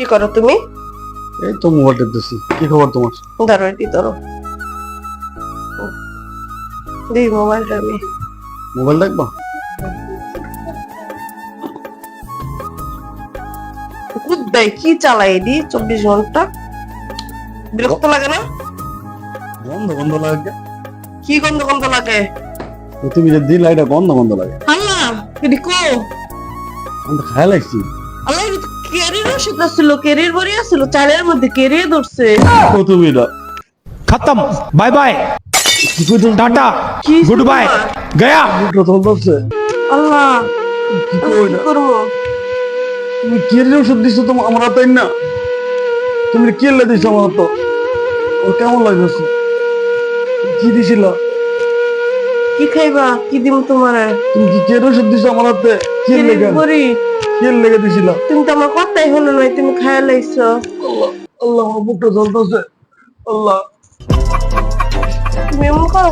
কি করো তুমি? এই তো মোবাইল টিপতেছি কি খবর তোমার? ধরো এটি ধরো দিই মোবাইলটা আমি। মোবাইল দেখবা? কুদ্দাই কি চালাই এডি? চব্বিশ ঘণ্টা। বিরক্ত লাগে না? গন্ধ গন্ধ লাগে। কি গন্ধ গন্ধ লাগে? তুমি যে দিলা এটা গন্ধ গন্ধ লাগে। আল্লাহ এডি কো। আমি তো খাই লাগছি আল্লাহ কেরিরও শীত আসছিল কেরির বড়ি আসছিল চালের মধ্যে কেরিয়ে ধরছে। কতবিরা খতম bye bye tata good bye Gaya. প্রথম ধরছে আল্লাহ কি করব? তুমি কেরির ওষুধ দিছো তোমার আমার হাতে না? তুমি কেলে দিছো আমার হাত। ও কেমন লাগছে কি দিছিল? কি খাইবা? কি দিব তোমার? তুমি কি কেরির ওষুধ দিছো আমার হাতে? কি লেগে এর লেগে দিছিল। তুমি তো আমার কথাই হলো নাই তুমি খায়া লাইছো। আল্লাহ আল্লাহ আমার বুকটা জ্বলতেছে। আল্লাহ। তুমি এমন করো?